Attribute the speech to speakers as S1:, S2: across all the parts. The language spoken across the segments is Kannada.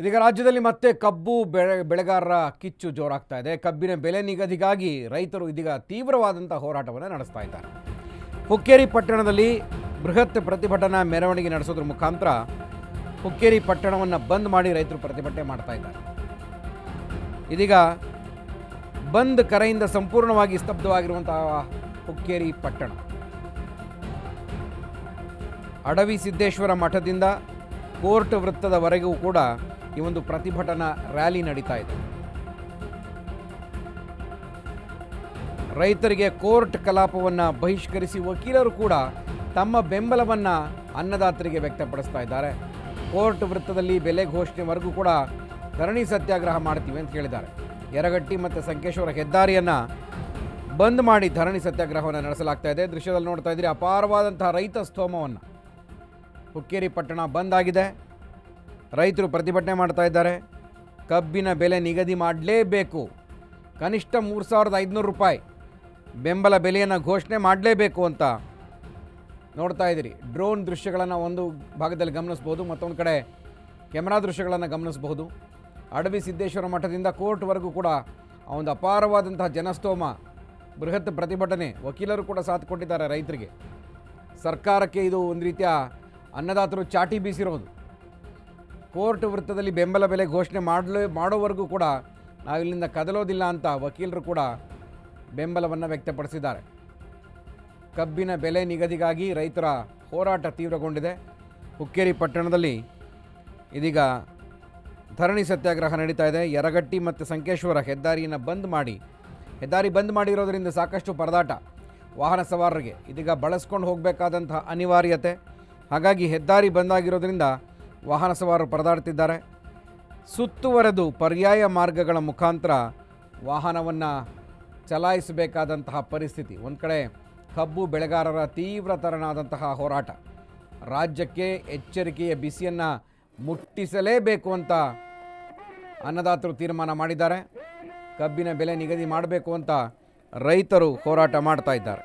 S1: ಇದೀಗ ರಾಜ್ಯದಲ್ಲಿ ಮತ್ತೆ ಕಬ್ಬು ಬೆಳೆ ಬೆಳೆಗಾರರ ಕಿಚ್ಚು ಜೋರಾಗ್ತಾ ಇದೆ. ಕಬ್ಬಿನ ಬೆಲೆ ನಿಗದಿಗಾಗಿ ರೈತರು ಇದೀಗ ತೀವ್ರವಾದಂಥ ಹೋರಾಟವನ್ನು ನಡೆಸ್ತಾ ಇದ್ದಾರೆ. ಹುಕ್ಕೇರಿ ಪಟ್ಟಣದಲ್ಲಿ ಬೃಹತ್ ಪ್ರತಿಭಟನಾ ಮೆರವಣಿಗೆ ನಡೆಸೋದ್ರ ಮುಖಾಂತರ ಹುಕ್ಕೇರಿ ಪಟ್ಟಣವನ್ನು ಬಂದ್ ಮಾಡಿ ರೈತರು ಪ್ರತಿಭಟನೆ ಮಾಡ್ತಾ ಇದ್ದಾರೆ. ಇದೀಗ ಬಂದ್ ಕರೆಯಿಂದ ಸಂಪೂರ್ಣವಾಗಿ ಸ್ತಬ್ಧವಾಗಿರುವಂತಹ ಹುಕ್ಕೇರಿ ಪಟ್ಟಣ. ಅಡವಿ ಸಿದ್ದೇಶ್ವರ ಮಠದಿಂದ ಕೋರ್ಟ್ ವೃತ್ತದವರೆಗೂ ಕೂಡ ಈ ಒಂದು ಪ್ರತಿಭಟನಾ ರ್ಯಾಲಿ ನಡೀತಾ ಇದೆ. ರೈತರಿಗೆ ಕೋರ್ಟ್ ಕಲಾಪವನ್ನು ಬಹಿಷ್ಕರಿಸಿ ವಕೀಲರು ಕೂಡ ತಮ್ಮ ಬೆಂಬಲವನ್ನು ಅನ್ನದಾತರಿಗೆ ವ್ಯಕ್ತಪಡಿಸ್ತಾ ಇದ್ದಾರೆ. ಕೋರ್ಟ್ ವೃತ್ತದಲ್ಲಿ ಬೆಲೆ ಘೋಷಣೆವರೆಗೂ ಕೂಡ ಧರಣಿ ಸತ್ಯಾಗ್ರಹ ಮಾಡ್ತೀವಿ ಅಂತ ಹೇಳಿದ್ದಾರೆ. ಯರಗಟ್ಟಿ ಮತ್ತು ಸಂಕೇಶ್ವರ ಹೆದ್ದಾರಿಯನ್ನು ಬಂದ್ ಮಾಡಿ ಧರಣಿ ಸತ್ಯಾಗ್ರಹವನ್ನು ನಡೆಸಲಾಗ್ತಾ ಇದೆ. ದೃಶ್ಯದಲ್ಲಿ ನೋಡ್ತಾ ಇದ್ದೀರಿ, ಅಪಾರವಾದಂತಹ ರೈತ ಸ್ತೋಮವನ್ನು. ಹುಕ್ಕೇರಿ ಪಟ್ಟಣ ಬಂದ್ ಆಗಿದೆ. ರೈತರು ಪ್ರತಿಭಟನೆ ಮಾಡ್ತಾ ಇದ್ದಾರೆ. ಕಬ್ಬಿನ ಬೆಲೆ ನಿಗದಿ ಮಾಡಲೇಬೇಕು. ಕನಿಷ್ಠ ಮೂರು ಸಾವಿರದ ಐದುನೂರು ರೂಪಾಯಿ ಬೆಂಬಲ ಬೆಲೆಯನ್ನು ಘೋಷಣೆ ಮಾಡಲೇಬೇಕು ಅಂತ ನೋಡ್ತಾ ಇದ್ದೀರಿ. ಡ್ರೋನ್ ದೃಶ್ಯಗಳನ್ನು ಒಂದು ಭಾಗದಲ್ಲಿ ಗಮನಿಸ್ಬೋದು, ಮತ್ತೊಂದು ಕಡೆ ಕ್ಯಾಮ್ರಾ ದೃಶ್ಯಗಳನ್ನು ಗಮನಿಸಬಹುದು. ಅಡವಿ ಸಿದ್ದೇಶ್ವರ ಮಠದಿಂದ ಕೋರ್ಟ್ವರೆಗೂ ಕೂಡ ಒಂದು ಅಪಾರವಾದಂತಹ ಜನಸ್ತೋಮ, ಬೃಹತ್ ಪ್ರತಿಭಟನೆ ವಕೀಲರು ಕೂಡ ಸಾಥ್ ಕೊಟ್ಟಿದ್ದಾರೆ ರೈತರಿಗೆ. ಸರ್ಕಾರಕ್ಕೆ ಇದು ಒಂದು ರೀತಿಯ ಅನ್ನದಾತರು ಚಾಟಿ ಬೀಸಿರೋದು. ಕೋರ್ಟ್ ವೃತ್ತದಲ್ಲಿ ಬೆಂಬಲ ಬೆಲೆ ಘೋಷಣೆ ಮಾಡಲು ಮಾಡೋವರೆಗೂ ಕೂಡ ನಾವು ಇಲ್ಲಿಂದ ಕದಲೋದಿಲ್ಲ ಅಂತ ವಕೀಲರು ಕೂಡ ಬೆಂಬಲವನ್ನು ವ್ಯಕ್ತಪಡಿಸಿದ್ದಾರೆ. ಕಬ್ಬಿನ ಬೆಲೆ ನಿಗದಿಗಾಗಿ ರೈತರ ಹೋರಾಟ ತೀವ್ರಗೊಂಡಿದೆ. ಹುಕ್ಕೇರಿ ಪಟ್ಟಣದಲ್ಲಿ ಇದೀಗ ಧರಣಿ ಸತ್ಯಾಗ್ರಹ ನಡೀತಾ ಇದೆ. ಯರಗಟ್ಟಿ ಮತ್ತು ಸಂಕೇಶ್ವರ ಹೆದ್ದಾರಿಯನ್ನು ಬಂದ್ ಮಾಡಿ, ಹೆದ್ದಾರಿ ಬಂದ್ ಮಾಡಿರೋದರಿಂದ ಸಾಕಷ್ಟು ಪರದಾಟ. ವಾಹನ ಸವಾರರಿಗೆ ಇದೀಗ ಬಳಸ್ಕೊಂಡು ಹೋಗಬೇಕಾದಂತಹ ಅನಿವಾರ್ಯತೆ. ಹಾಗಾಗಿ ಹೆದ್ದಾರಿ ಬಂದಾಗಿರೋದ್ರಿಂದ ವಾಹನ ಸವಾರರು ಪರದಾಡ್ತಿದ್ದಾರೆ ಸುತ್ತುವರೆದು ಪರ್ಯಾಯ ಮಾರ್ಗಗಳ ಮುಖಾಂತರ ವಾಹನವನ್ನು ಚಲಾಯಿಸಬೇಕಾದಂತಹ ಪರಿಸ್ಥಿತಿ. ಒಂದು ಕಡೆ ಕಬ್ಬು ಬೆಳೆಗಾರರ ತೀವ್ರತರನಾದಂತಹ ಹೋರಾಟ. ರಾಜ್ಯಕ್ಕೆ ಎಚ್ಚರಿಕೆಯ ಬಿಸಿಯನ್ನು ಮುಟ್ಟಿಸಲೇಬೇಕು ಅಂತ ಅನ್ನದಾತರು ತೀರ್ಮಾನ ಮಾಡಿದ್ದಾರೆ. ಕಬ್ಬಿನ ಬೆಲೆ ನಿಗದಿ ಮಾಡಬೇಕು ಅಂತ ರೈತರು ಹೋರಾಟ ಮಾಡ್ತಾ ಇದ್ದಾರೆ.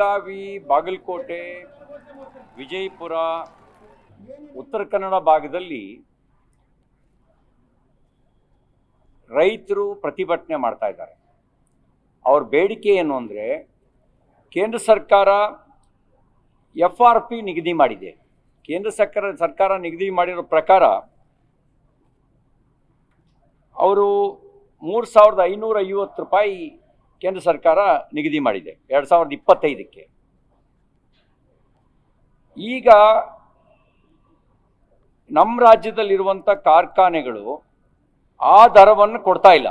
S2: ಬೆಳಗಾವಿ, ಬಾಗಲಕೋಟೆ, ವಿಜಯಪುರ, ಉತ್ತರ ಕನ್ನಡ ಭಾಗದಲ್ಲಿ ರೈತರು ಪ್ರತಿಭಟನೆ ಮಾಡ್ತಾ ಇದ್ದಾರೆ. ಅವ್ರ ಬೇಡಿಕೆ ಏನು ಅಂದರೆ ಕೇಂದ್ರ ಸರ್ಕಾರ ಎಫ್ ಆರ್ ಪಿ ನಿಗದಿ ಮಾಡಿದೆ. ಕೇಂದ್ರ ಸರ್ಕಾರ ಸರ್ಕಾರ ನಿಗದಿ ಮಾಡಿರೋ ಪ್ರಕಾರ ಅವರು ಮೂರು ಸಾವಿರದ ಐನೂರ ಐವತ್ತು ರೂಪಾಯಿ ಕೇಂದ್ರ ಸರ್ಕಾರ ನಿಗದಿ ಮಾಡಿದೆ. ಎರಡು ಸಾವಿರದ ಇಪ್ಪತ್ತೈದಕ್ಕೆ. ಈಗ ನಮ್ಮ ರಾಜ್ಯದಲ್ಲಿರುವಂಥ ಕಾರ್ಖಾನೆಗಳು ಆ ದರವನ್ನು ಕೊಡ್ತಾ ಇಲ್ಲ.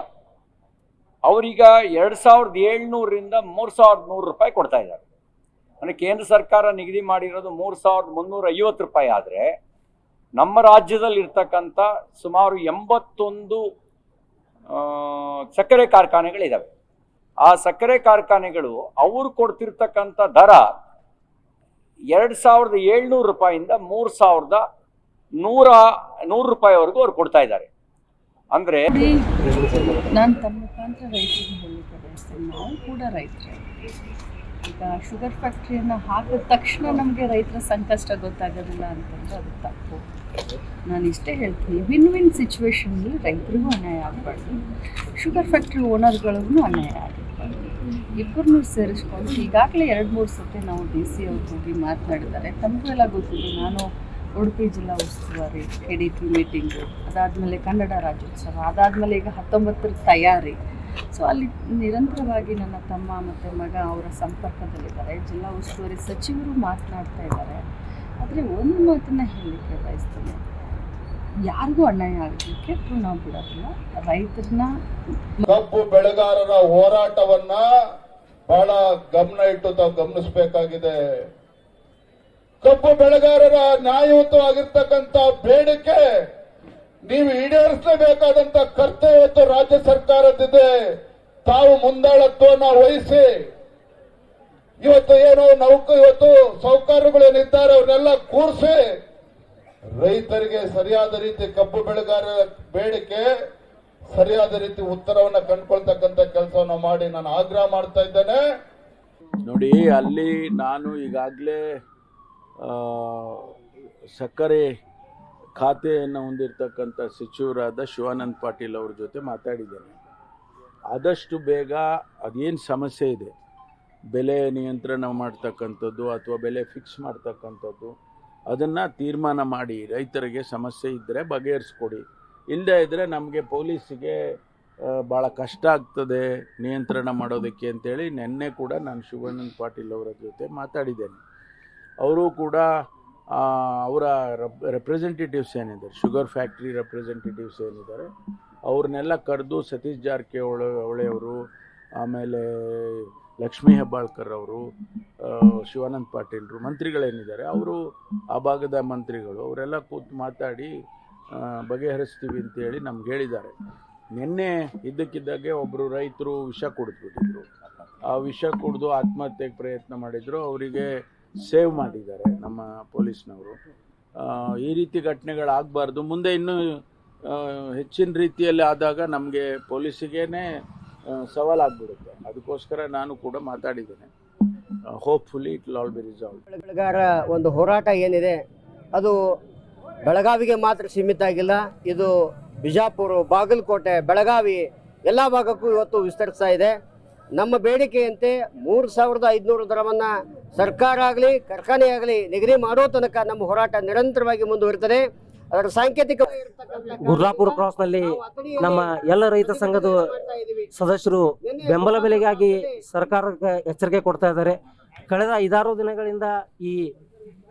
S2: ಅವರೀಗ ಎರಡು ಸಾವಿರದ ಏಳ್ನೂರರಿಂದ ಮೂರು ಸಾವಿರದ ನೂರು ರೂಪಾಯಿ ಕೊಡ್ತಾ ಇದ್ದಾರೆ. ಅಂದರೆ ಕೇಂದ್ರ ಸರ್ಕಾರ ನಿಗದಿ ಮಾಡಿರೋದು ಮೂರು ಸಾವಿರದ ಮುನ್ನೂರ ಐವತ್ತು ರೂಪಾಯಿ ಆದರೆ ನಮ್ಮ ರಾಜ್ಯದಲ್ಲಿರ್ತಕ್ಕಂಥ ಸುಮಾರು ಎಂಬತ್ತೊಂದು ಸಕ್ಕರೆ ಕಾರ್ಖಾನೆಗಳಿದ್ದಾವೆ ಆ ಸಕ್ಕರೆ ಕಾರ್ಖಾನೆಗಳು ಅವರು ಕೊಡ್ತಿರ್ತಕ್ಕಂಥ ದರ ಎರಡು ಸಾವಿರದ ಏಳ್ನೂರು ರೂಪಾಯಿಂದ ಮೂರು ಸಾವಿರದ ನೂರ, ನೂರು ರೂಪಾಯಿವರೆಗೂ ಅವ್ರು ಕೊಡ್ತಾ ಇದ್ದಾರೆ. ಅಂದರೆ
S3: ನಾನು ತಮ್ಮ ಮುಖಾಂತರ ರೈತರಿಗೆ ಹೇಳಲಿಕ್ಕೆ ಬಯಸ್ತೇನೆ ನಾವು ಕೂಡ ರೈತರೇ. ಈಗ ಶುಗರ್ ಫ್ಯಾಕ್ಟ್ರಿಯನ್ನು ಹಾಕಿದ ತಕ್ಷಣ ನಮಗೆ ರೈತರ ಸಂಕಷ್ಟ ಗೊತ್ತಾಗೋದಿಲ್ಲ ಅಂತಂದರೆ ಅದು ತಪ್ಪು. ನಾನು ಇಷ್ಟೇ ಹೇಳ್ತೀನಿ ವಿನ್ ವಿನ್ ಸಿಚುವೇಶನಲ್ಲಿ ರೈತರಿಗೂ ಅನ್ಯಾಯ ಆಗಬಾರ್ದು. ಶುಗರ್ ಫ್ಯಾಕ್ಟ್ರಿ ಓನರ್ಗಳಿಗೂ ಅನ್ಯಾಯ ಆಗಿರಬಾರ್ದು ಇಬ್ಬರನ್ನೂ ಸೇರಿಸ್ಕೊಂಡು ಈಗಾಗಲೇ ಎರಡು ಮೂರು ಸತಿ ನಾವು ಡಿ ಸಿ ಅವ್ರು ಹೋಗಿ ಮಾತನಾಡಿದ್ದಾರೆ. ತಮಗೆಲ್ಲ ಗೊತ್ತಿದೆ, ನಾನು ಉಡುಪಿ ಜಿಲ್ಲಾ ಉಸ್ತುವಾರಿ ಎ ಡಿ ಪಿ ಮೀಟಿಂಗು, ಅದಾದಮೇಲೆ ಕನ್ನಡ ರಾಜ್ಯೋತ್ಸವ, ಅದಾದಮೇಲೆ ಈಗ ಹತ್ತೊಂಬತ್ತರ ತಯಾರಿ. ಸೊ ಅಲ್ಲಿ ನಿರಂತರವಾಗಿ ನನ್ನ ತಮ್ಮ ಮತ್ತು ಮಗ ಅವರ ಸಂಪರ್ಕದಲ್ಲಿದ್ದಾರೆ. ಜಿಲ್ಲಾ ಉಸ್ತುವಾರಿ ಸಚಿವರು ಮಾತನಾಡ್ತಾ ಇದ್ದಾರೆ. ಆದರೆ ಒಂದು ಮಾತನ್ನು ಹೇಳಲಿಕ್ಕೆ ಬಯಸ್ತೇನೆ. ಯಾರಿಗೂ ಅನ್ಯಾಯ ಆಗಲಿಕ್ಕೆ ನಾವು ಬಿಡೋದಿಲ್ಲ. ರೈತರನ್ನ
S4: ಕಬ್ಬು ಬೆಳೆಗಾರರ ಹೋರಾಟವನ್ನ ಬಹಳ ಗಮನ ಇಟ್ಟು ತಾವು ಗಮನಿಸಬೇಕಾಗಿದೆ. ಕಬ್ಬು ಬೆಳೆಗಾರರ ನ್ಯಾಯಯುತವಾಗಿರ್ತಕ್ಕಂಥ ಬೇಡಿಕೆ ನೀವು ಈಡೇರಿಸಲೇಬೇಕಾದಂತ ಕರ್ತವ್ಯತ್ತು ರಾಜ್ಯ ಸರ್ಕಾರದಿದೆ ತಾವು ಮುಂದಾಳತ್ವನ ವಹಿಸಿ. ಇವತ್ತು ಏನು ನೌಕ ಇವತ್ತು ಸೌಕರ್ಯಗಳೇನಿದ್ದಾರೆ ಅವ್ರನ್ನೆಲ್ಲ ಕೂರಿಸಿ. ರೈತರಿಗೆ ಸರಿಯಾದ ರೀತಿ ಕಬ್ಬು ಬೆಳೆಗಾರರ ಬೇಡಿಕೆ, ಸರಿಯಾದ ರೀತಿ ಉತ್ತರವನ್ನ ಕಂಡುಕೊಳ್ತಕ್ಕಂಥ ಕೆಲಸವನ್ನು ಮಾಡಿ ನಾನು ಆಗ್ರಹ ಮಾಡ್ತಾ ಇದ್ದೇನೆ.
S5: ನೋಡಿ, ಅಲ್ಲಿ ನಾನು ಈಗಾಗಲೇ ಸಕ್ಕರೆ ಖಾತೆಯನ್ನು ಹೊಂದಿರತಕ್ಕಂಥ ಸಚಿವರಾದ ಶಿವಾನಂದ್ ಪಾಟೀಲ್ ಅವ್ರ ಜೊತೆ ಮಾತಾಡಿದ್ದೇನೆ. ಆದಷ್ಟು ಬೇಗ ಅದೇನು ಸಮಸ್ಯೆ ಇದೆ, ಬೆಲೆ ನಿಯಂತ್ರಣ ಮಾಡ್ತಕ್ಕಂಥದ್ದು ಅಥವಾ ಬೆಲೆ ಫಿಕ್ಸ್ ಮಾಡ್ತಕ್ಕಂಥದ್ದು ಅದನ್ನು ತೀರ್ಮಾನ ಮಾಡಿ, ರೈತರಿಗೆ ಸಮಸ್ಯೆ ಇದ್ದರೆ ಬಗೆಹರಿಸ್ಕೊಡಿ. ಇಲ್ಲದೇ ಇದ್ದರೆ ನಮಗೆ ಪೊಲೀಸಿಗೆ ಭಾಳ ಕಷ್ಟ ಆಗ್ತದೆ ನಿಯಂತ್ರಣ ಮಾಡೋದಕ್ಕೆ ಅಂತೇಳಿ ನಿನ್ನೆ ಕೂಡ ನಾನು ಶಿವಾನಂದ್ ಪಾಟೀಲ್ ಅವರ ಜೊತೆ ಮಾತಾಡಿದ್ದೇನೆ. ಅವರು ಕೂಡ ಅವರ ರೆಪ್ರೆಸೆಂಟೇಟಿವ್ಸ್ ಏನಿದ್ದಾರೆ, ಶುಗರ್ ಫ್ಯಾಕ್ಟ್ರಿ ರೆಪ್ರೆಸೆಂಟೇಟಿವ್ಸ್ ಏನಿದ್ದಾರೆ, ಅವ್ರನ್ನೆಲ್ಲ ಕರೆದು ಸತೀಶ್ ಜಾರಕಿಹೊಳಿ ಅವಳೆಯವರು ಆಮೇಲೆ ಲಕ್ಷ್ಮೀ ಹೆಬ್ಬಾಳ್ಕರ್ ಅವರು ಶಿವಾನಂದ್ ಪಾಟೀಲ್ರು, ಮಂತ್ರಿಗಳೇನಿದ್ದಾರೆ, ಅವರು ಆ ಭಾಗದ ಮಂತ್ರಿಗಳು, ಅವರೆಲ್ಲ ಕೂತು ಮಾತಾಡಿ ಬಗೆಹರಿಸ್ತೀವಿ ಅಂತೇಳಿ ನಮ್ಗೆ ಹೇಳಿದ್ದಾರೆ. ನಿನ್ನೆ ಇದ್ದಕ್ಕಿದ್ದಾಗೆ ಒಬ್ಬರು ರೈತರು ವಿಷ ಕುಡಿದ್ಬಿಟ್ಟಿದ್ರು. ಆ ವಿಷ ಕುಡಿದು ಆತ್ಮಹತ್ಯೆಗೆ ಪ್ರಯತ್ನ ಮಾಡಿದ್ರು, ಅವರಿಗೆ ಸೇವ್ ಮಾಡಿದ್ದಾರೆ ನಮ್ಮ ಪೊಲೀಸ್ನವರು. ಈ ರೀತಿ ಘಟನೆಗಳಾಗಬಾರ್ದು ಮುಂದೆ ಇನ್ನೂ ಹೆಚ್ಚಿನ ರೀತಿಯಲ್ಲಿ ಆದಾಗ ನಮಗೆ ಪೊಲೀಸಿಗೇನೆ ಸವಾಲಾಗ್ಬಿಡುತ್ತೆ. ಅದಕ್ಕೋಸ್ಕರ ನಾನು ಕೂಡ ಮಾತಾಡಿದ್ದೇನೆ. Hopefully it all be resolve
S6: ಬೆಳಗಾರ ಒಂದು ಹೋರಾಟ ಏನಿದೆ, ಅದು ಬೆಳಗಾವಿಗೆ ಮಾತ್ರ ಸೀಮಿತ ಆಗಿಲ್ಲ. ಇದು ಬಿಜಾಪುರ, ಬಾಗಲಕೋಟೆ, ಬೆಳಗಾವಿ ಎಲ್ಲ ಭಾಗಕ್ಕೂ ಇವತ್ತು ವಿಸ್ತರಿಸ್ತಾ ಇದೆ. ನಮ್ಮ ಬೇಡಿಕೆಯಂತೆ ಮೂರು ಸಾವಿರದ ಐದುನೂರು ದರವನ್ನು ಸರ್ಕಾರ ಆಗಲಿ, ಕಾರ್ಖಾನೆ ಆಗಲಿ ನಿಗದಿ ಮಾಡೋ ತನಕ ನಮ್ಮ ಹೋರಾಟ ನಿರಂತರವಾಗಿ ಮುಂದುವರಿತದೆ. ಅದರ ಸಾಂಕೇತಿಕ
S7: ಗುರ್ಲಾಪುರ ಕ್ರಾಸ್ನಲ್ಲಿ ನಮ್ಮ ಎಲ್ಲ ರೈತ ಸಂಘದ ಸದಸ್ಯರು ಬೆಂಬಲ ಬೆಲೆಗಾಗಿ ಸರ್ಕಾರಕ್ಕೆ ಎಚ್ಚರಿಕೆ ಕೊಡ್ತಾ ಇದ್ದಾರೆ. ಕಳೆದ ಐದಾರು ದಿನಗಳಿಂದ ಈ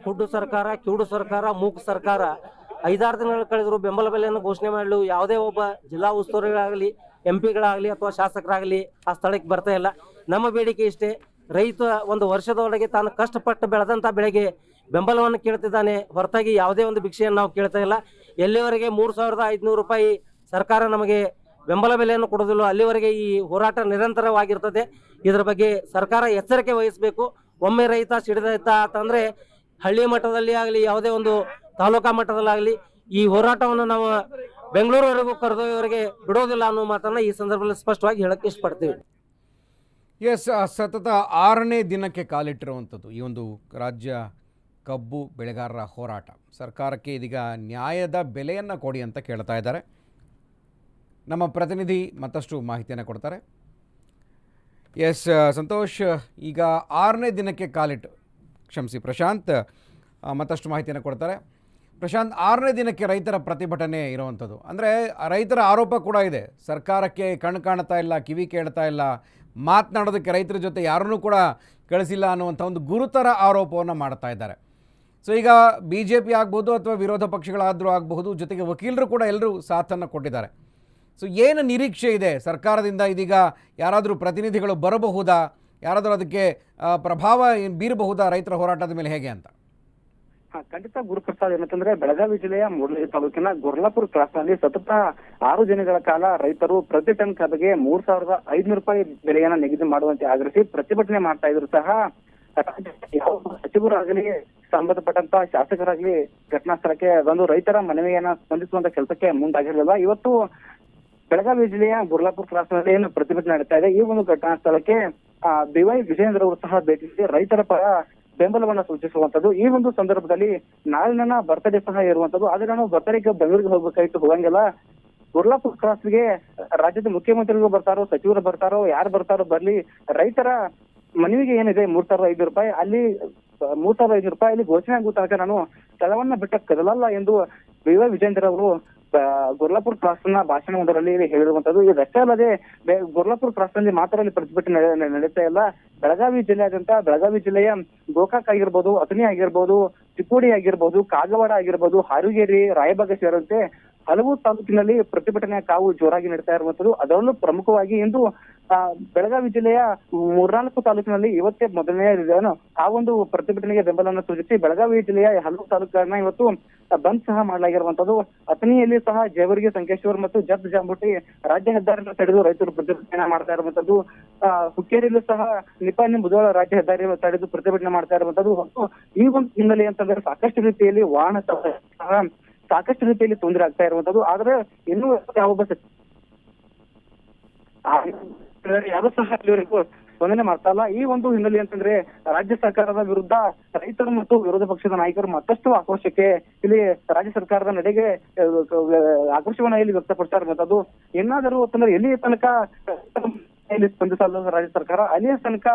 S7: ಕುಡ್ಡು ಸರ್ಕಾರ ಕಿವುಡು ಸರ್ಕಾರ ಮೂಕ್ ಸರ್ಕಾರ ಐದಾರು ದಿನಗಳ ಕಳೆದರೂ ಬೆಂಬಲ ಬೆಲೆಯನ್ನು ಘೋಷಣೆ ಮಾಡಲು ಯಾವುದೇ ಒಬ್ಬ ಜಿಲ್ಲಾ ಉಸ್ತುವಾರಿಗಳಾಗಲಿ ಎಂ ಪಿಗಳಾಗಲಿ ಅಥವಾ ಶಾಸಕರಾಗಲಿ ಆ ಸ್ಥಳಕ್ಕೆ ಬರ್ತಾ ಇಲ್ಲ. ನಮ್ಮ ಬೇಡಿಕೆ ಇಷ್ಟೇ ರೈತ ಒಂದು ವರ್ಷದೊಳಗೆ ತಾನು ಕಷ್ಟಪಟ್ಟು ಬೆಳೆದಂಥ ಬೆಳೆಗೆ ಬೆಂಬಲವನ್ನು ಕೇಳ್ತಿದ್ದಾನೆ. ಹೊರತಾಗಿ ಯಾವುದೇ ಒಂದು ಭಿಕ್ಷೆಯನ್ನು ನಾವು ಕೇಳ್ತಾ ಇಲ್ಲ. ಎಲ್ಲಿವರೆಗೆ ಮೂರು ಸಾವಿರದ ಐದುನೂರು ರೂಪಾಯಿ ಸರ್ಕಾರ ನಮಗೆ ಬೆಂಬಲ ಬೆಲೆಯನ್ನು ಕೊಡೋದಿಲ್ಲ ಅಲ್ಲಿವರೆಗೆ ಈ ಹೋರಾಟ ನಿರಂತರವಾಗಿರ್ತದೆ. ಇದರ ಬಗ್ಗೆ ಸರ್ಕಾರ ಎಚ್ಚರಿಕೆ ವಹಿಸಬೇಕು. ಒಮ್ಮೆ ರೈತ, ಸಿಡಿದ ರೈತ ಅಂತಂದರೆ ಹಳ್ಳಿ ಮಟ್ಟದಲ್ಲಿ ಆಗಲಿ, ಯಾವುದೇ ಒಂದು ತಾಲೂಕಾ ಮಟ್ಟದಲ್ಲಾಗಲಿ ಈ ಹೋರಾಟವನ್ನು ನಾವು ಬೆಂಗಳೂರುವರೆಗೂ ಕರೆದೊಯ್ಯವರೆಗೆ ಬಿಡೋದಿಲ್ಲ ಅನ್ನೋ ಮಾತನ್ನು ಈ ಸಂದರ್ಭದಲ್ಲಿ ಸ್ಪಷ್ಟವಾಗಿ ಹೇಳಕ್ಕೆ ಇಷ್ಟಪಡ್ತೀವಿ.
S1: ಎಸ್ ಸತತ ಆರನೇ ದಿನಕ್ಕೆ ಕಾಲಿಟ್ಟಿರುವಂಥದ್ದು ಈ ಒಂದು ರಾಜ್ಯ ಕಬ್ಬು ಬೆಳೆಗಾರರ ಹೋರಾಟ. ಸರ್ಕಾರಕ್ಕೆ ಇದೀಗ ನ್ಯಾಯದ ಬೆಲೆಯನ್ನು ಕೊಡಿ ಅಂತ ಕೇಳ್ತಾ ಇದ್ದಾರೆ. ನಮ್ಮ ಪ್ರತಿನಿಧಿ ಮತ್ತಷ್ಟು ಮಾಹಿತಿಯನ್ನು ಕೊಡ್ತಾರೆ. ಎಸ್, ಸಂತೋಷ್, ಈಗ ಆರನೇ ದಿನಕ್ಕೆ ಕಾಲಿಟ್ಟು ಕ್ಷಮಿಸಿ ಪ್ರಶಾಂತ್ ಮತ್ತಷ್ಟು ಮಾಹಿತಿಯನ್ನು ಕೊಡ್ತಾರೆ. ಪ್ರಶಾಂತ್, ಆರನೇ ದಿನಕ್ಕೆ ರೈತರ ಪ್ರತಿಭಟನೆ ಇರುವಂಥದ್ದು. ಅಂದರೆ ರೈತರ ಆರೋಪ ಕೂಡ ಇದೆ. ಸರ್ಕಾರಕ್ಕೆ ಕಣ್ಣು ಕಾಣ್ತಾ ಇಲ್ಲ, ಕಿವಿ ಕೇಳ್ತಾ ಇಲ್ಲ, ಮಾತನಾಡೋದಕ್ಕೆ ರೈತರ ಜೊತೆ ಯಾರನ್ನೂ ಕೂಡ ಕಳಿಸಿಲ್ಲ ಅನ್ನುವಂಥ ಒಂದು ಗುರುತರ ಆರೋಪವನ್ನು ಮಾಡ್ತಾ ಇದ್ದಾರೆ. ಸೊ ಈಗ ಬಿ ಜೆ ಪಿ ಆಗ್ಬೋದು ಅಥವಾ ವಿರೋಧ ಪಕ್ಷಗಳಾದರೂ ಆಗಬಹುದು ಜೊತೆಗೆ ವಕೀಲರು ಕೂಡ ಎಲ್ಲರೂ ಸಾಥನ್ನು ಕೊಟ್ಟಿದ್ದಾರೆ. ಸೊ ಏನು ನಿರೀಕ್ಷೆ ಇದೆ? ಸರ್ಕಾರದಿಂದ ಇದೀಗ ಯಾರಾದರೂ ಪ್ರತಿನಿಧಿಗಳು ಬರಬಹುದಾ? ಯಾರಾದರೂ ಅದಕ್ಕೆ ಪ್ರಭಾವ ಏನು ಬೀರಬಹುದಾ ರೈತರ ಹೋರಾಟದ ಮೇಲೆ ಹೇಗೆ ಅಂತ?
S8: ಹಾ, ಖಂಡಿತ ಗುರುಪ್ರಸಾದ್ ಏನಂತಂದ್ರೆ ಬೆಳಗಾವಿ ಜಿಲ್ಲೆಯ ಮೂಡಲಗಿ ತಾಲೂಕಿನ ಗುರ್ಲಾಪುರ ಕ್ರಾಸ್ನಲ್ಲಿ ಸತತ ಆರು ದಿನಗಳ ಕಾಲ ರೈತರು ಪ್ರತಿ ಟನ್ ಕಬ್ಬಿಗೆ ಮೂರ್ ಸಾವಿರದ ಐದ್ನೂರು ರೂಪಾಯಿ ಬೆಲೆಯನ್ನ ನಿಗದಿ ಮಾಡುವಂತೆ ಆಗ್ರಹಿಸಿ ಪ್ರತಿಭಟನೆ ಮಾಡ್ತಾ ಇದ್ರು ಸಹ. ಯಾವ ಸಚಿವರಾಗಲಿ ಸಂಬಂಧಪಟ್ಟಂತ ಶಾಸಕರಾಗ್ಲಿ ಘಟನಾ ಸ್ಥಳಕ್ಕೆ ಬಂದು ರೈತರ ಮನವಿಯನ್ನ ಸ್ಪಂದಿಸುವಂತ ಕೆಲಸಕ್ಕೆ ಮುಂದಾಗಿರಲಿಲ್ಲ. ಇವತ್ತು ಬೆಳಗಾವಿ ಜಿಲ್ಲೆಯ ಗುರ್ಲಾಪುರ ಕ್ರಾಸ್ನಲ್ಲಿ ಏನು ಪ್ರತಿಭಟನೆ ನಡೀತಾ ಇದೆ. ಈ ಒಂದು ಘಟನಾ ಸ್ಥಳಕ್ಕೆ ಬಿ ವೈ ವಿಜಯೇಂದ್ರ ಅವರು ಸಹ ಭೇಟಿ ರೈತರ ಪರ ಬೆಂಬಲವನ್ನ ಸೂಚಿಸುವಂತದ್ದು. ಈ ಒಂದು ಸಂದರ್ಭದಲ್ಲಿ ನಾಳೆ ನನ್ನ ಬರ್ತಡೇ ಸಹ ಇರುವಂತದ್ದು. ಆದ್ರೆ ನಾನು ಬರ್ತಡೇಗೆ ಬೆಂಗಳೂರಿಗೆ ಹೋಗ್ಬೇಕಾಯ್ತು, ಹೋಗಂಗಿಲ್ಲ. ಗುರ್ಲಾಪುರ್ ಕ್ರಾಸ್ಗೆ ರಾಜ್ಯದ ಮುಖ್ಯಮಂತ್ರಿಗಳು ಬರ್ತಾರೋ, ಸಚಿವರು ಬರ್ತಾರೋ, ಯಾರು ಬರ್ತಾರೋ ಬರ್ಲಿ ರೈತರ ಮನವಿಗೆ ಏನಿದೆ? ಮೂರ್ ಸಾವಿರದ ಐದು ರೂಪಾಯಿ. ಅಲ್ಲಿ ಮೂರ್ ಐದು ರೂಪಾಯಿ ಅಲ್ಲಿ ಘೋಷಣೆ ಆಗುತ್ತಾಗ ನಾನು ಸ್ಥಳವನ್ನ ಬಿಟ್ಟ ಕದಲಲ್ಲ ಎಂದು ಬಿ ವೈ ವಿಜೇಂದ್ರ ಅವರು ಗೊರ್ಲಾಪುರ್ ಗುರ್ಲಾಪುರ್ ಭಾಷಣ ನ ಭಾಷಣವೊಂದರಲ್ಲಿ ಹೇಳಿರುವಂತದ್ದು ಇದಷ್ಟೇ ಅಲ್ಲದೆ ಗೊರ್ಲಾಪುರ್ ಗುರ್ಲಾಪುರ್ ಕ್ರಾಸ್ನಲ್ಲಿ ಮಾತ್ರ ಇಲ್ಲಿ ಪ್ರತಿಭಟನೆ ನಡೆ- ನಡೆ- ನಡೀತಾ ಇಲ್ಲ. ಬೆಳಗಾವಿ ಜಿಲ್ಲೆಯಾದ್ಯಂತ ಬೆಳಗಾವಿ ಜಿಲ್ಲೆಯ ಗೋಕಾಕ್ ಆಗಿರ್ಬೋದು, ಅಥಣಿ ಆಗಿರ್ಬೋದು, ಚಿಕ್ಕೋಡಿ ಆಗಿರ್ಬೋದು, ಕಾಗವಾಡ ಆಗಿರ್ಬೋದು, ಹಾರುಗೇರಿ, ರಾಯಬಾಗ ಸೇರಿದಂತೆ ಹಲವು ತಾಲೂಕಿನಲ್ಲಿ ಪ್ರತಿಭಟನೆಯ ಕಾವು ಜೋರಾಗಿ ನಡೀತಾ ಇರುವಂತದ್ದು ಅದರಲ್ಲೂ ಪ್ರಮುಖವಾಗಿ ಇಂದು ಬೆಳಗಾವಿ ಜಿಲ್ಲೆಯ ಮೂರ್ನಾಲ್ಕು ತಾಲೂಕಿನಲ್ಲಿ ಇವತ್ತೇ ಮೊದಲನೇ ಆ ಒಂದು ಪ್ರತಿಭಟನೆಗೆ ಬೆಂಬಲವನ್ನು ಸೂಚಿಸಿ, ಬೆಳಗಾವಿ ಜಿಲ್ಲೆಯ ಹಲವು ತಾಲೂಕುಗಳನ್ನ ಇವತ್ತು ಬಂದ್ ಸಹ ಮಾಡಲಾಗಿರುವಂತದ್ದು. ಅಥಣಿಯಲ್ಲಿ ಸಹ ಜೇವರ್ಗಿ ಸಂಕೇಶ್ವರ್ ಮತ್ತು ಜದ್ ಜಾಂಬುಟಿ ರಾಜ್ಯ ಹೆದ್ದಾರಿಯನ್ನು ತಡೆದು ರೈತರು ಪ್ರತಿಭಟನೆ ಮಾಡ್ತಾ ಇರುವಂತದ್ದು. ಹುಕ್ಕೇರಿಯಲ್ಲೂ ಸಹ ನಿಪಾನಿ ಮುದೋಳ ರಾಜ್ಯ ಹೆದ್ದಾರಿ ತಡೆದು ಪ್ರತಿಭಟನೆ ಮಾಡ್ತಾ ಇರುವಂತದ್ದು. ಈ ಒಂದು ಹಿನ್ನೆಲೆ ಅಂತಂದ್ರೆ ಸಾಕಷ್ಟು ರೀತಿಯಲ್ಲಿ ವಾಹನ ಸಹ ಸಾಕಷ್ಟು ರೀತಿಯಲ್ಲಿ ತೊಂದರೆ ಆಗ್ತಾ ಇರುವಂತದ್ದು, ಆದ್ರೆ ಇನ್ನೂ ಯಾವೊಬ್ಬ ಯಾರು ಸಹ ಇಲ್ಲಿವರೆಗೂ ಸ್ಪಂದನೆ ಮಾಡ್ತಾ ಇಲ್ಲ. ಈ ಒಂದು ಹಿನ್ನೆಲೆ ಅಂತಂದ್ರೆ ರಾಜ್ಯ ಸರ್ಕಾರದ ವಿರುದ್ಧ ರೈತರು ಮತ್ತು ವಿರೋಧ ಪಕ್ಷದ ನಾಯಕರು ಮತ್ತಷ್ಟು ಆಕ್ರೋಶಕ್ಕೆ ಇಲ್ಲಿ ರಾಜ್ಯ ಸರ್ಕಾರದ ನಡೆಗೆ ಆಕ್ರೋಶವನ್ನ ಇಲ್ಲಿ ವ್ಯಕ್ತಪಡಿಸ್ತಾ ಇರುವಂತದ್ದು. ಏನಾದರೂ ಅಂತಂದ್ರೆ ಎಲ್ಲಿ ತನಕ ಸ್ಪಂದಿಸಲ್ಲ ರಾಜ್ಯ ಸರ್ಕಾರ, ಅಲ್ಲಿಯ ತನಕ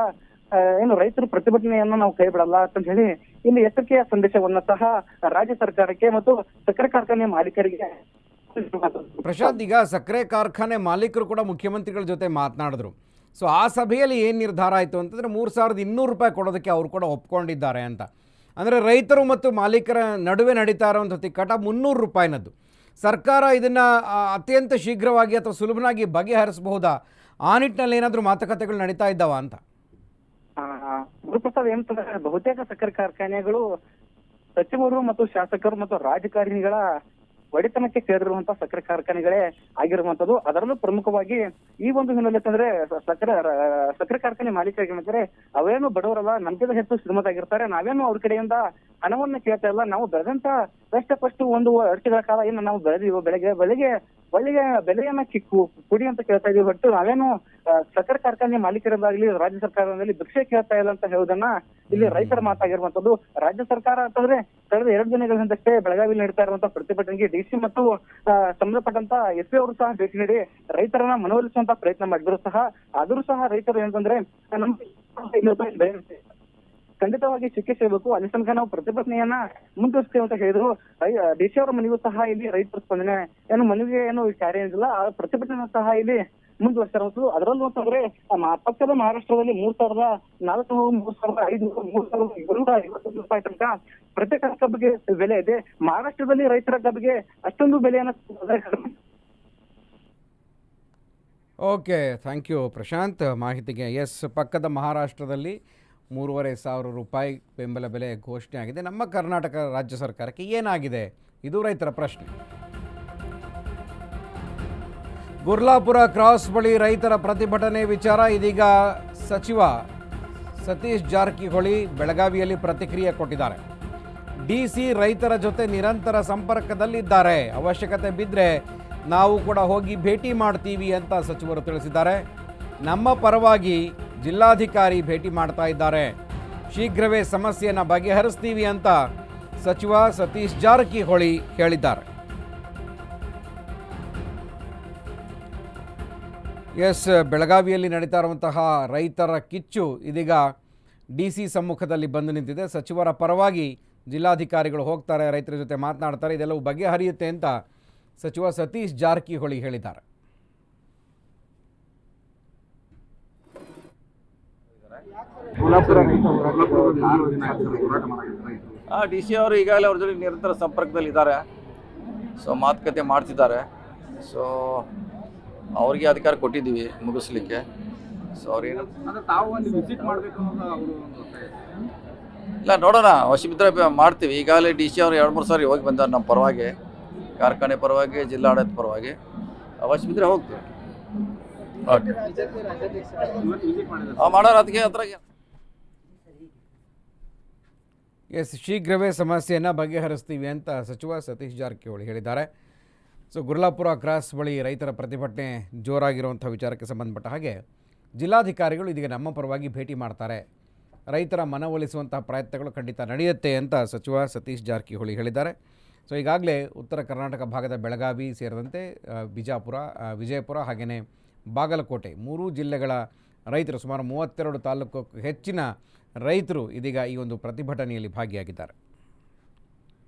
S8: ಏನು ರೈತರು ಪ್ರತಿಭಟನೆಯನ್ನ ನಾವು ಕೈ ಬಿಡಲ್ಲ ಅಂತ ಹೇಳಿ ಇಲ್ಲಿ ಎಚ್ಚರಿಕೆಯ ಸಂದೇಶವನ್ನ ಸಹ ರಾಜ್ಯ ಸರ್ಕಾರಕ್ಕೆ ಮತ್ತು ಸಕ್ಕರೆ ಕಾರ್ಖಾನೆ ಮಾಲೀಕರಿಗೆ
S1: ಪ್ರಶಾಂತ್, ಈಗ ಸಕ್ಕರೆ ಕಾರ್ಖಾನೆ ಮಾಲೀಕರು ಕೂಡ ಮುಖ್ಯಮಂತ್ರಿಗಳ ಜೊತೆ ಮಾತನಾಡಿದ್ರು. ಸೊ ಆ ಸಭೆಯಲ್ಲಿ ಏನು ನಿರ್ಧಾರ ಆಯಿತು ಅಂತಂದರೆ ಮೂರು ಸಾವಿರದ ಇನ್ನೂರು ರೂಪಾಯಿ ಕೊಡೋದಕ್ಕೆ ಅವರು ಕೂಡ ಒಪ್ಕೊಂಡಿದ್ದಾರೆ ಅಂತ. ಅಂದರೆ ರೈತರು ಮತ್ತು ಮಾಲೀಕರ ನಡುವೆ ನಡೀತಾ ಇರೋವಂಥ ತಿಕ್ಕಾಟ ಮುನ್ನೂರು ರೂಪಾಯಿನದ್ದು. ಸರ್ಕಾರ ಇದನ್ನು ಅತ್ಯಂತ ಶೀಘ್ರವಾಗಿ ಅಥವಾ ಸುಲಭನಾಗಿ ಬಗೆಹರಿಸಬಹುದಾ? ಆ ನಿಟ್ಟಿನಲ್ಲಿ ಏನಾದರೂ ಮಾತುಕತೆಗಳು ನಡೀತಾ ಇದ್ದಾವ ಅಂತ?
S8: ಗುರುಪ್ರಸಾದ್ ಏನಂತಂದ್ರೆ ಬಹುತೇಕ ಸಕ್ಕರೆ ಕಾರ್ಖಾನೆಗಳು ಸಚಿವರು ಮತ್ತು ಶಾಸಕರು ಮತ್ತು ರಾಜಕಾರಣಿಗಳ ಒಡೆತನಕ್ಕೆ ಸೇರಿರುವಂತ ಸಕ್ಕರೆ ಕಾರ್ಖಾನೆಗಳೇ ಆಗಿರುವಂತದ್ದು ಅದರಲ್ಲೂ ಪ್ರಮುಖವಾಗಿ ಈ ಒಂದು ಹಿನ್ನೆಲೆ ಅಂತಂದ್ರೆ ಸಕ್ಕರೆ ಸಕ್ಕರೆ ಕಾರ್ಖಾನೆ ಮಾಲೀಕ ಏನಂದ್ರೆ ಅವೇನು ಬಡವರಲ್ಲ ನಮ್ಗಿಂತ ಹೆಚ್ಚು ಶ್ರೀಮಂತಾಗಿರ್ತಾರೆ ನಾವೇನು ಅವ್ರ ಕಡೆಯಿಂದ ಹಣವನ್ನ ಕೇಳ್ತಾ ಇಲ್ಲ. ನಾವು ಬೆಳೆದಂತ ಫಸ್ಟ್ ಒಂದು ವರ್ಷಗಳ ಕಾಲ ಏನು ನಾವು ಬೆಳೆದಿವೋ ಬೆಳೆಗೆ ಬೆಳೆಗೆ ಒಳ್ಳೆಯ ಬೆಲೆಯನ್ನ ಕಿಕ್ಕು ಕುಡಿ ಅಂತ ಕೇಳ್ತಾ ಇದೀವಿ. ಹೊರತು ನಾವೇನು ಸಕ್ಕರೆ ಕಾರ್ಖಾನೆ ಮಾಲೀಕರದಾಗ್ಲಿ ರಾಜ್ಯ ಸರ್ಕಾರದಲ್ಲಿ ಭಿಕ್ಷೆ ಕೇಳ್ತಾ ಇಲ್ಲ ಅಂತ ಹೇಳೋದನ್ನ ಇಲ್ಲಿ ರೈತರ ಮಾತಾಗಿರುವಂತದ್ದು ರಾಜ್ಯ ಸರ್ಕಾರ ಅಂತಂದ್ರೆ ಕಳೆದ ಎರಡು ದಿನಗಳ ಹಿಂದಷ್ಟೇ ಬೆಳಗಾವಿಯಲ್ಲಿ ನಡೀತಾ ಇರುವಂತಹ ಪ್ರತಿಭಟನೆಗೆ ಡಿಸಿ ಮತ್ತು ಸಂಬಂಧಪಟ್ಟಂತ ಎಸ್ ಪಿ ಅವರು ಸಹ ಭೇಟಿ ನೀಡಿ ರೈತರನ್ನ ಮನವೊಲಿಸುವಂತ ಪ್ರಯತ್ನ ಮಾಡಿದ್ರು ಸಹ. ಆದರೂ ಸಹ ರೈತರು ಏನಂತಂದ್ರೆ ನಮ್ಗೆ ಐನೂರು ರೂಪಾಯಿ ಬೆಲೆ ಇರುತ್ತೆ. ಖಂಡಿತವಾಗಿ ಶಿಕ್ಷೆ ಸಿಗಬೇಕು ಅಲ್ಲಿ ತನಕ ನಾವು ಪ್ರತಿಭಟನೆಯನ್ನ ಮುಂದುವರಿಸ್ತೇವೆ ಅಂತ ಹೇಳಿದ್ರು. ಸಿ ಅವರ ಮನೆಗೂ ಸಹ ಇಲ್ಲಿ ರೈತರ ಸ್ಪಂದನೆ, ಏನು ಮನವಿಗೆ ಏನು ಕಾರ್ಯ ಏನಿಲ್ಲ ಆ ಪ್ರತಿಭಟನೆ ಸಹ ಇಲ್ಲಿ ಮುಂದುವರಿಸಿರುವುದು ಅದರಲ್ಲೂ ಅಂತಂದ್ರೆ ಪಕ್ಕದ ಮಹಾರಾಷ್ಟ್ರದಲ್ಲಿ ಮೂರ್ ಸಾವಿರದ ನಾಲ್ಕು, ಮೂರ್ ಸಾವಿರದ ಐದು, ಮೂರ್ ಸಾವಿರದ ಇನ್ನೂರ ಐವತ್ತೊಂದು ರೂಪಾಯಿ ತನಕ ಪ್ರತಿ ಟನ್ ಕಬ್ಬಿಗೆ ಬೆಲೆ ಇದೆ. ಮಹಾರಾಷ್ಟ್ರದಲ್ಲಿ ರೈತರ ಕಬ್ಬಿಗೆ ಅಷ್ಟೊಂದು ಬೆಲೆಯನ್ನ
S1: ಓಕೆ ಥ್ಯಾಂಕ್ ಯು ಪ್ರಶಾಂತ್, ಮಾಹಿತಿಗೆ ಎಸ್ ಪಕ್ಕದ ಮಹಾರಾಷ್ಟ್ರದಲ್ಲಿ ಮೂರುವರೆ ಸಾವಿರ ರೂಪಾಯಿ ಬೆಂಬಲ ಬೆಲೆ ಘೋಷಣೆ ಆಗಿದೆ. ನಮ್ಮ ಕರ್ನಾಟಕ ರಾಜ್ಯ ಸರ್ಕಾರಕ್ಕೆ ಏನಾಗಿದೆ? ಇದು ರೈತರ ಪ್ರಶ್ನೆ. ಗುರ್ಲಾಪುರ ಕ್ರಾಸ್ ಬಳಿ ರೈತರ ಪ್ರತಿಭಟನೆ ವಿಚಾರ, ಇದೀಗ ಸಚಿವ ಸತೀಶ್ ಜಾರಕಿಹೊಳಿ ಬೆಳಗಾವಿಯಲ್ಲಿ ಪ್ರತಿಕ್ರಿಯೆ ಕೊಟ್ಟಿದ್ದಾರೆ. ಡಿ ಸಿ ರೈತರ ಜೊತೆ ನಿರಂತರ ಸಂಪರ್ಕದಲ್ಲಿದ್ದಾರೆ. ಅವಶ್ಯಕತೆ ಬಿದ್ದರೆ ನಾವು ಕೂಡ ಹೋಗಿ ಭೇಟಿ ಮಾಡ್ತೀವಿ ಅಂತ ಸಚಿವರು ತಿಳಿಸಿದ್ದಾರೆ. ನಮ್ಮ ಪರವಾಗಿ ಜಿಲ್ಲಾಧಿಕಾರಿ ಭೇಟಿ ಮಾಡ್ತಾ ಇದ್ದಾರೆ. ಶೀಘ್ರವೇ ಸಮಸ್ಯೆಯನ್ನು ಬಗೆಹರಿಸ್ತೀವಿ ಅಂತ ಸಚಿವ ಸತೀಶ್ ಜಾರಕಿಹೊಳಿ ಹೇಳಿದ್ದಾರೆ. ಎಸ್, ಬೆಳಗಾವಿಯಲ್ಲಿ ನಡೀತಾ ಇರುವಂತಹ ರೈತರ ಕಿಚ್ಚು ಇದೀಗ ಡಿ ಸಿ ಸಮ್ಮುಖದಲ್ಲಿ ಬಂದು ನಿಂತಿದೆ. ಸಚಿವರ ಪರವಾಗಿ ಜಿಲ್ಲಾಧಿಕಾರಿಗಳು ಹೋಗ್ತಾರೆ, ರೈತರ ಜೊತೆ ಮಾತನಾಡ್ತಾರೆ, ಇದೆಲ್ಲವೂ ಬಗೆಹರಿಯುತ್ತೆ ಅಂತ ಸಚಿವ ಸತೀಶ್ ಜಾರಕಿಹೊಳಿ ಹೇಳಿದ್ದಾರೆ.
S2: ಡಿ ಸಿ ಅವರು ಈಗಾಗಲೇ ಅವ್ರ ಜೊತೆ ನಿರಂತರ ಸಂಪರ್ಕದಲ್ಲಿ ಇದ್ದಾರೆ. ಸೊ ಮಾತುಕತೆ ಮಾಡ್ತಿದ್ದಾರೆ. ಸೊ ಅವ್ರಿಗೆ ಅಧಿಕಾರ ಕೊಟ್ಟಿದ್ದೀವಿ ಮುಗಿಸ್ಲಿಕ್ಕೆ. ಸೊ ಅವ್ರೇನು ಇಲ್ಲ ನೋಡೋಣ. ವಶಿಮಿತ್ರ ಮಾಡ್ತೀವಿ. ಈಗಾಗಲೇ ಡಿ ಸಿ ಅವರು ಎರಡು ಮೂರು ಸಾರಿ ಹೋಗಿ ಬಂದಾರೆ ನಮ್ಮ ಪರವಾಗಿ ಕಾರ್ಖಾನೆ ಪರವಾಗಿ ಜಿಲ್ಲಾಡಳಿತ ಪರವಾಗಿ. ಅವಶ್ಯಮಿದ್ರೆ ಹೋಗ್ತೀವಿ. ಓಕೆ ಮಾಡೋರು ಅದಕ್ಕೆ ಹತ್ರ
S1: ಎಸ್, ಶೀಘ್ರವೇ ಸಮಸ್ಯೆಯನ್ನು ಬಗೆಹರಿಸ್ತೀವಿ ಅಂತ ಸಚಿವ ಸತೀಶ್ ಜಾರಕಿಹೊಳಿ ಹೇಳಿದ್ದಾರೆ. ಸೊ, ಗುರ್ಲಾಪುರ ಕ್ರಾಸ್ ಬಳಿ ರೈತರ ಪ್ರತಿಭಟನೆ ಜೋರಾಗಿರುವಂಥ ವಿಚಾರಕ್ಕೆ ಸಂಬಂಧಪಟ್ಟ ಹಾಗೆ ಜಿಲ್ಲಾಧಿಕಾರಿಗಳು ಇದೀಗ ನಮ್ಮ ಪರವಾಗಿ ಭೇಟಿ ಮಾಡ್ತಾರೆ. ರೈತರ ಮನವೊಲಿಸುವಂತಹ ಪ್ರಯತ್ನಗಳು ಖಂಡಿತ ನಡೆಯುತ್ತೆ ಅಂತ ಸಚಿವ ಸತೀಶ್ ಜಾರಕಿಹೊಳಿ ಹೇಳಿದ್ದಾರೆ. ಸೊ, ಈಗಾಗಲೇ ಉತ್ತರ ಕರ್ನಾಟಕ ಭಾಗದ ಬೆಳಗಾವಿ ಸೇರಿದಂತೆ ಬಿಜಾಪುರ ವಿಜಯಪುರ ಹಾಗೆಯೇ ಬಾಗಲಕೋಟೆ ಮೂರೂ ಜಿಲ್ಲೆಗಳ ರೈತರು ಸುಮಾರು ಮೂವತ್ತೆರಡು ತಾಲೂಕು ಹೆಚ್ಚಿನ ರೈತರು ಇದೀಗ ಈ ಒಂದು ಪ್ರತಿಭಟನೆಯಲ್ಲಿ ಭಾಗಿಯಾಗಿದ್ದಾರೆ.